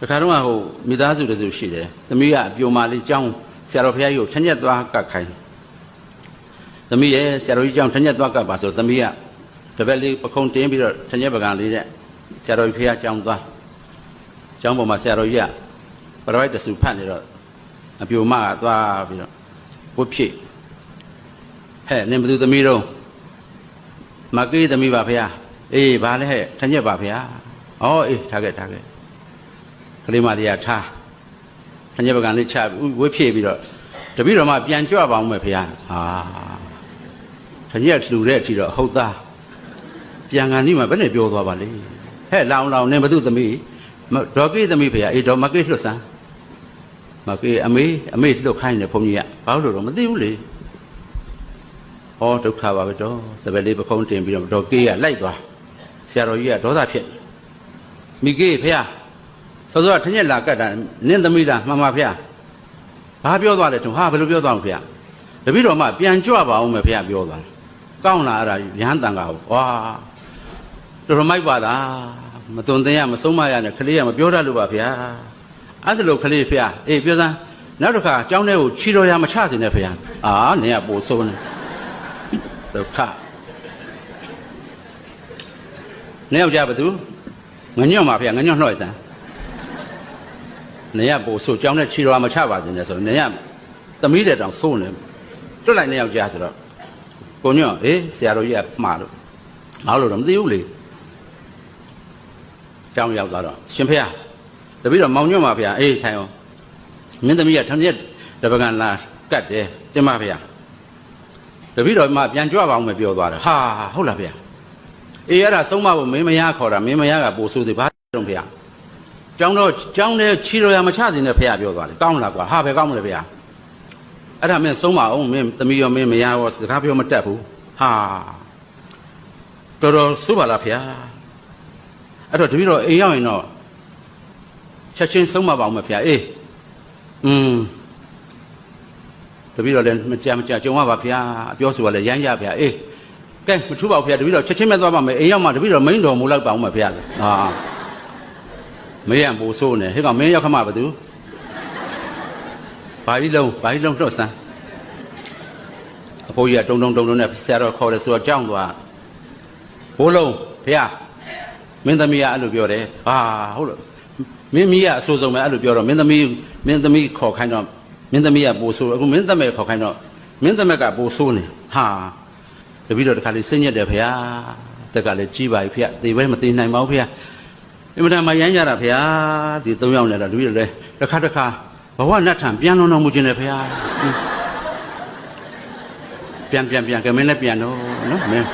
တခါတော့ဟိုမိသားစုတစုရှိတယ်သမီးကအပြိုမာလေးကြောင်းဆရာတော်ဘုရားကြီးကိုထညက်သွားကတ်ခိုင်းသမီးရဲ့ဆရာတော်ကြီးကြောင်းထညက်သွားကတ်ပါဆိုသမီးကတပည့်လေးပခုံးတင်းပြီးတော့ထညက်ပကံလေးနဲ့ဆရာတော်ကြီးဘုရားကြောင်းသွားကြောင်းပေါ်မှာဆရာတော်ကြီးကပရဝိတ်တစုဖတ်နေတော့အပြိုမကသွားပြီးတော့ဝတ်ဖြစ်ဟဲ့နင်ဘယ်သူသမီးတော့မကေးသမီးပါဘုရားအေးဘာလဲဟဲ့ထညက်ပါဘုရားဩအေးထားခဲ့ထားခဲ့က လေးမတရားထားခညပကံလေးချပြီးဝှေ့ဖြည့်ပြီးတော့တပည့်တော်မှပြန်ကြွပါအောင်မယ်ဖေဟာဟာခညက်လှူတဲ့အထိတော့ဟုတ်သားပြန်ကန်ဒီမှာဘယ်နဲ့ပြောသွားပါလဲဟဲ့လောင်လောင်နေဘသူသမီးမဒေါ်ကိသမီးဖေဟာအေးဒေါ်မကိလွတ်စမ်းမကိအမေအမေလွတ်ခိုင်းတယ်ဘုန်းကြီးကဘာလို့တော့မသိဘူးလေဟောဒုက္ခပါပဲတော့တပည့်လေးပခုံးတင်ပြီးတော့ဒေါ်ကိကလိုက်သွားဆရာတော်ကြီးကဒေါသဖြစ်မိကိဖေဟာ စောစောကထင်းရက်လာကတ်တာနင်းသမီးလားမှန်ပါဗျာဘာပြောသွားလဲထုံဟာဘယ်လိုပြောသွားအောင်ဗျာတပည့်တော်မှပြန်ကြွပါအောင်မယ်ဗျာပြောသွားတယ်ကောင်းလားအဲ့ဒါရဟန်းတန်ကဟောဝါတော်တော်မိုက်ပါလားမသွန်သင်ရမဆုံးမရနဲ့ခလေးကမပြောတတ်လို့ပါဗျာအဲ့ဒါလို့ခလေးဗျာအေးပြောစမ်းနောက်တစ်ခါအကြောင်းထဲကိုခြီတော်ရမချစေနဲ့ဗျာအာနင်ကပို့ဆုံးနေဒုက္ခနင်ယောက်ျားဘသူငညွန့်ပါဗျာငညွန့်နှော့စမ်း နေရပို့ဆိုကြောင်းနဲ့ခြေတော်မချပါစေနဲ့ဆိုတော့နေရသမီးတဲ့တောင်စိုးနေတွတ်လိုက်နေယောက်ကြားဆိုတော့ကိုညွန့်အေးဆရာတော်ကြီးကမှားလို့မဟုတ်လို့တော့မသိဘူးလေကြောင်းရောက်သွားတော့ရှင်ဖေဟာတပည့်တော်မောင်ညွန့်ပါဗျာအေးဆိုင်အောင်မင်းသမီးကထမ်းရက်တပကံလာကတ်တယ်တင်ပါဗျာတပည့်တော်မှပြန်ကြွပါအောင်မပြောသွားတယ်ဟာဟုတ်လားဗျာအေးအဲ့ဒါဆုံးမဖို့မင်းမရခေါ်တာမင်းမရကပို့ဆိုသေးဘာတုံးဗျာ ကျောင်းတော့ကျောင်းထဲခြီတော်ရမချစင်တဲ့ဖះပြောသွားတယ်ကောင်းလားကွာဟာပဲကောင်းမလဲဖះအဲ့ဒါမင်းဆုံးမအောင်မင်းသမီးရောမင်းမရရောစကားပြောမတတ်ဘူးဟာတော်တော်ဆိုးပါလားဖះအဲ့တော့တပည့်တော်အိမ်ရောက်ရင်တော့ချက်ချင်းဆုံးမပါအောင်မဖះအေးอืมတပည့်တော်လည်းမကြမကြကြုံပါပါဖះအပြောဆိုကလည်းရမ်းရဖះအေးကဲမထူပါဘူးဖះတပည့်တော်ချက်ချင်းမဲ့သွားပါမယ်အိမ်ရောက်မှတပည့်တော်မိန်တော်မူလိုက်ပါအောင်မဖះဟာ မင်းရမိုးဆိုးနေဟဲ့ကောင်မင်းရောက်ခမဘာသူဘာကြီးလုံးဘာကြီးလုံးတော့စမ်းအဖိုးကြီးကတုံတုံတုံတုံနဲ့ဆရာတော်ခေါ်တယ်ဆိုတော့ကြောင်းသွားဘိုးလုံးဖေရမင်းသမီးကအဲ့လိုပြောတယ်ဟာဟုတ်လို့မင်းမီးကအဆိုးဆုံးပဲအဲ့လိုပြောတော့မင်းသမီးမင်းသမီးခေါ်ခိုင်းတော့မင်းသမီးကပိုဆိုးအခုမင်းသမီးခေါ်ခိုင်းတော့မင်းသမီးကပိုဆိုးနေဟာတပည့်တော်တခါလေးစိတ်ညစ်တယ်ဖေရတက်ကလည်းကြီးပါပြီဖေရသေပဲမသေးနိုင်ပါဘူးဖေရ အင်မတန်မှရမ်းကြတာဖေဟာဒီသုံးယောက်နဲ့တော့တပည့်တော်လဲတစ်ခါတစ်ခါဘဝနတ်ထံပြန်လုံးတော်မူခြင်းတယ်ဖေဟာပြန်ပြန်ပြန်ကမင်းလည်းပြန်တော့နော်မင်း